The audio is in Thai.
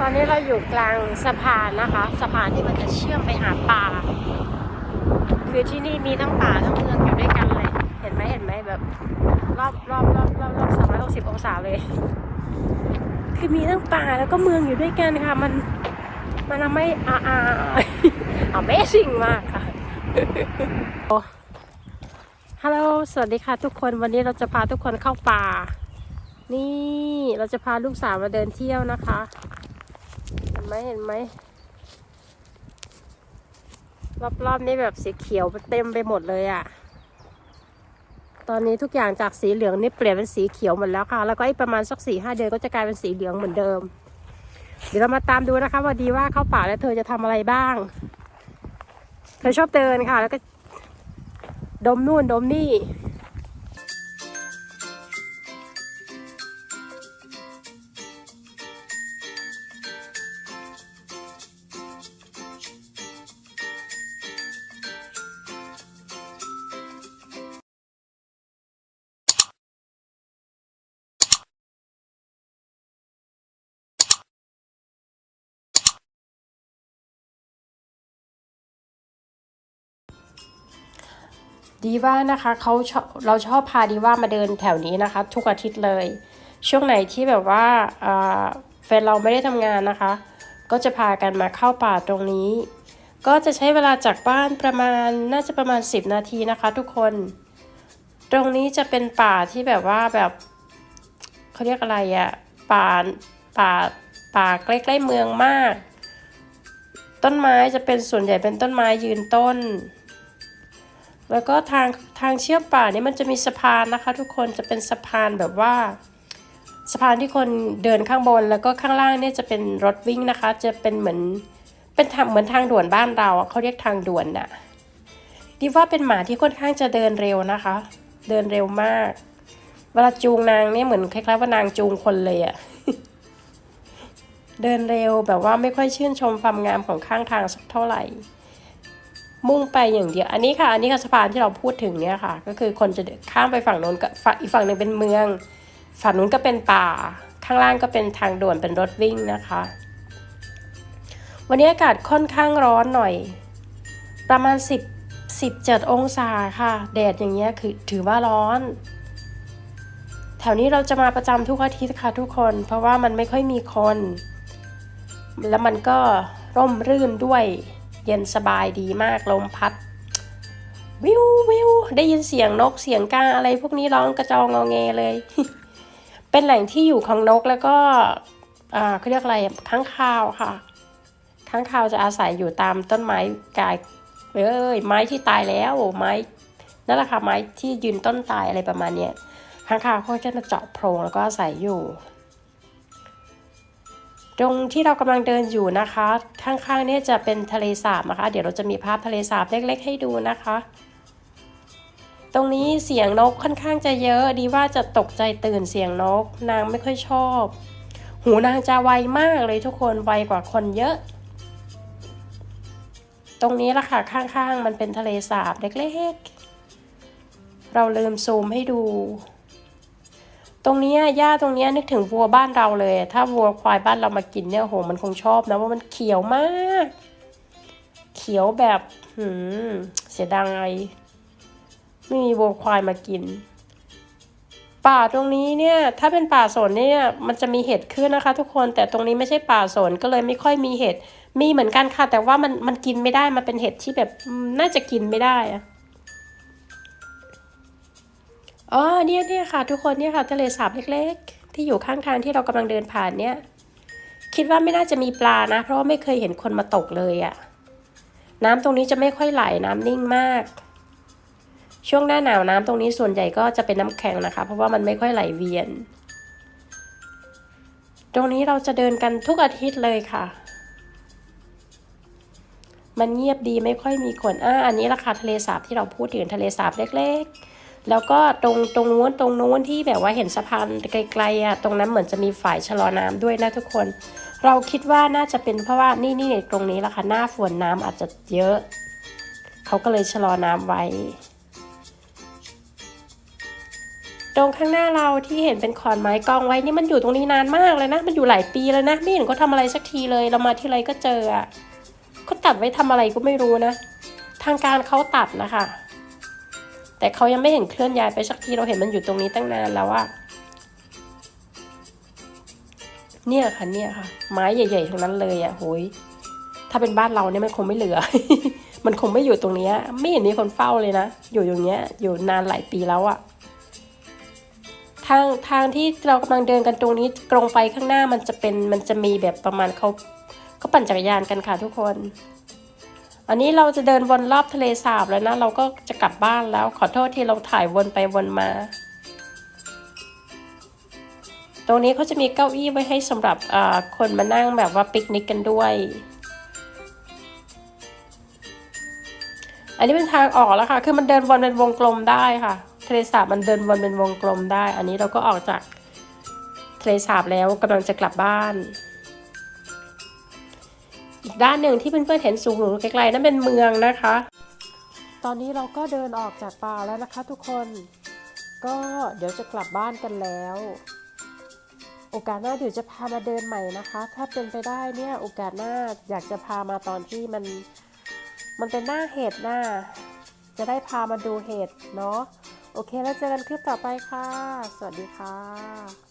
ตอนนี้เราอยู่กลางสะพานนะคะ สะพานที่มันจะเชื่อมไปหาป่า คือที่นี่มีทั้งป่าทั้งเมืองอยู่ด้วยกันเลย เห็นไหมเห็นไหมแบบ รอบรอบรอบรอบรอบสามร้อยหกสิบองศาเลย คือมีทั้งป่าแล้วก็เมืองอยู่ด้วยกันค่ะ มันมันทำให้อาอา Amazing มากค่ะฮัลโหลสวัสดีค่ะทุกคนวันนี้เราจะพาทุกคนเข้าป่านี่เราจะพาลูกสาวมาเดินเที่ยวนะคะ ไหมเห็นไหมรอบๆนี่แบบสีเขียวเต็มไปหมดเลยอะ่ะ ตอนนี้ทุกอย่างจากสีเหลืองนี่เปลี่ยนเป็นสีเขียวหมดแล้วค่ะ แล้วก็อีกประมาณสักสี่ห้าเดือนก็จะกลายเป็นสีเหลืองเหมือนเดิม เดี๋ยวเรามาตามดูนะคะว่าดีว่าเข้าป่าแล้วเธอจะทำอะไรบ้าง เธอชอบเดินค่ะ แล้วก็ดมนู่นดมนี่ ดีว่านะคะเขาชอบเราชอบพาดีว่ามาเดินแถวนี้นะคะ ทุกอาทิตย์เลย ช่วงไหนที่แบบว่าอ่าแฟนเราไม่ได้ทำงานนะคะ ก็จะพากันมาเข้าป่าตรงนี้ ก็จะใช้เวลาจากบ้านประมาณน่าจะประมาณ 10 นาทีนะคะ ทุกคน ตรงนี้จะเป็นป่าที่แบบว่าแบบเขาเรียกอะไรอะป่าป่าป่าใกล้ๆเมืองมาก ต้นไม้จะเป็นส่วนใหญ่เป็นต้นไม้ยืนต้น แล้วก็ทางทางเชื่อมป่านี่มันจะมีสะพานนะคะ ทุกคนจะเป็นสะพานแบบว่า สะพานที่คนเดินข้างบนแล้วก็ข้างล่างเนี่ยจะเป็นรถวิ่งนะคะ จะเป็นเหมือนเป็นทางเหมือนทางด่วนบ้านเราเขาเรียกทางด่วนน่ะดิว่าเป็นหมาที่ค่อนข้างจะเดินเร็วนะคะ เดินเร็วมาก เวลาจูงนางเนี่ยเหมือนคล้ายๆว่านางจูงคนเลยอะเดินเร็วแบบว่าไม่ค่อยชื่นชมความงามของข้างทางสักเท่าไหร่ มุ่งไปอย่างเดียว อันนี้ค่ะ อันนี้คือสะพานที่เราพูดถึงเนี่ยค่ะ ก็คือคนจะข้ามไปฝั่งโน้นกับฝั่งอีกฝั่งหนึ่งเป็นเมือง ฝั่งนู้นก็เป็นป่า ข้างล่างก็เป็นทางด่วนเป็นรถวิ่งนะคะ วันนี้อากาศค่อนข้างร้อนหน่อย ประมาณ 10 17 องศาค่ะ แดดอย่างเงี้ยคือถือว่าร้อน แถวนี้เราจะมาประจำทุกอาทิตย์ค่ะทุกคน เพราะว่ามันไม่ค่อยมีคน แล้วมันก็ร่มรื่นด้วย เย็นสบายดีมากลมพัด วิววิวได้ยินเสียงนกเสียงกาอะไรพวกนี้ร้องกระจองงอแงเลย เป็นแหล่งที่อยู่ของนกแล้วก็อ่าเขาเรียกอะไรค้างคาวค่ะค้างคาวจะอาศัยอยู่ตามต้นไม้กายเอ้ยไม้ที่ตายแล้วไม้นั่นแหละค่ะไม้ที่ยืนต้นตายอะไรประมาณเนี้ยค้างคาวเขาจะเจาะโพรงแล้วก็อาศัยอยู่ ตรงที่เรากำลังเดินอยู่นะคะ ข้างๆเนี่ยจะเป็นทะเลสาบนะคะ เดี๋ยวเราจะมีภาพทะเลสาบเล็ก ๆ ให้ดูนะคะ ตรงนี้เสียงนกค่อนข้างจะเยอะดีว่าจะตกใจตื่นเสียงนก นางไม่ค่อยชอบ หูนางจะไวมากเลยทุกคนไวกว่าคนเยอะ ตรงนี้ละค่ะข้างๆ มันเป็นทะเลสาบเล็ก ๆ เราลืมซูมให้ดู รงนี้หญ้าตรงนี้นึกถึงวัวบ้านเราเลย ถ้าวัวควายบ้านเรามากินเนี่ยโหมันคงชอบนะว่ามันเขียวมาก เขียวแบบหืมเสียดายไม่มีวัวควายมากิน ป่าตรงนี้เนี่ย ถ้าเป็นป่าสนเนี่ยมันจะมีเห็ดขึ้นนะคะ ทุกคนแต่ตรงนี้ไม่ใช่ป่าสนก็เลยไม่ค่อยมีเห็ดมีเหมือนกันค่ะ แต่ว่ามันมันกินไม่ได้มันเป็นเห็ดที่แบบน่าจะกินไม่ได้อะ อ๋อเนี่ยเนี่ยค่ะ ทุกคนเนี่ยค่ะทะเลสาบเล็ก ๆ ที่อยู่ข้างทางที่เรากำลังเดินผ่านเนี่ย คิดว่าไม่น่าจะมีปลานะ เพราะว่าไม่เคยเห็นคนมาตกเลยอะน้ำตรงนี้จะไม่ค่อยไหลน้ำนิ่งมาก ช่วงหน้าหนาวน้ำตรงนี้ส่วนใหญ่ก็จะเป็นน้ำแข็งนะคะ เพราะว่ามันไม่ค่อยไหลเวียน ตรงนี้เราจะเดินกันทุกอาทิตย์เลยค่ะมันเงียบดีไม่ค่อยมีคนอ่าอันนี้ราคาทะเลสาบที่เราพูดถึงทะเลสาบเล็ก ๆ แล้วก็ตรงตรงนู้นตรงนู้นที่แบบว่าเห็นสะพานไกลๆอะตรงนั้นเหมือนจะมีฝ่ายชะลอน้ำด้วยนะทุกคน เราคิดว่าน่าจะเป็นเพราะว่านี่นี่ตรงนี้แหละค่ะหน้าฝนน้ำอาจจะเยอะ เขาก็เลยชะลอน้ำไว้ ตรงข้างหน้าเราที่เห็นเป็นขอนไม้กองไว้นี่มันอยู่ตรงนี้นานมากเลยนะ มันอยู่หลายปีแล้วนะไม่เห็นเขาทำอะไรสักทีเลยเรามาที่ไรก็เจออะเขาตัดไว้ทำอะไรก็ไม่รู้นะ ทางการเขาตัดนะคะ แต่เขายังไม่เห็นเคลื่อนย้ายไปสักทีเราเห็นมันอยู่ตรงนี้ตั้งนานแล้วอะเนี่ยค่ะเนี่ยค่ะ ไม้ใหญ่ๆทั้งนั้นเลยอะโหยถ้าเป็นบ้านเราเนี่ยมันคงไม่เหลือ มันคงไม่อยู่ตรงนี้ไม่เห็นมีคนเฝ้าเลยนะ อยู่อย่างเงี้ย อยู่นานหลายปีแล้วอะทางทางที่เรากำลังเดินกันตรงนี้ตรงไปข้างหน้ามันจะเป็นมันจะมีแบบประมาณเขาเขาปั่นจักรยานกันค่ะทุกคน อันนี้เราจะเดินวนรอบทะเลสาบแล้วนะ เราก็จะกลับบ้านแล้ว ขอโทษที่เราถ่ายวนไปวนมา ตรงนี้เขาจะมีเก้าอี้ไว้ให้สำหรับคนมานั่งแบบว่าปิกนิกกันด้วย อันนี้เป็นทางออกแล้วค่ะ คือมันเดินวนเป็นวงกลมได้ค่ะ ทะเลสาบมันเดินวนเป็นวงกลมได้ อันนี้เราก็ออกจากทะเลสาบแล้วกำลังจะกลับบ้าน ด้านหนึ่งที่เพื่อนๆเห็นสูงหรูไกลๆนั่นเป็นเมืองนะคะ ตอนนี้เราก็เดินออกจากป่าแล้วนะคะทุกคน ก็เดี๋ยวจะกลับบ้านกันแล้ว โอกาสหน้าเดี๋ยวจะพามาเดินใหม่นะคะ ถ้าเป็นไปได้เนี่ยโอกาสหน้าอยากจะพามาตอนที่มันมันเป็นหน้าเห็ดหน้า จะได้พามาดูเห็ดเนาะโอเคแล้วเจอกันคลิปต่อไปค่ะ สวัสดีค่ะ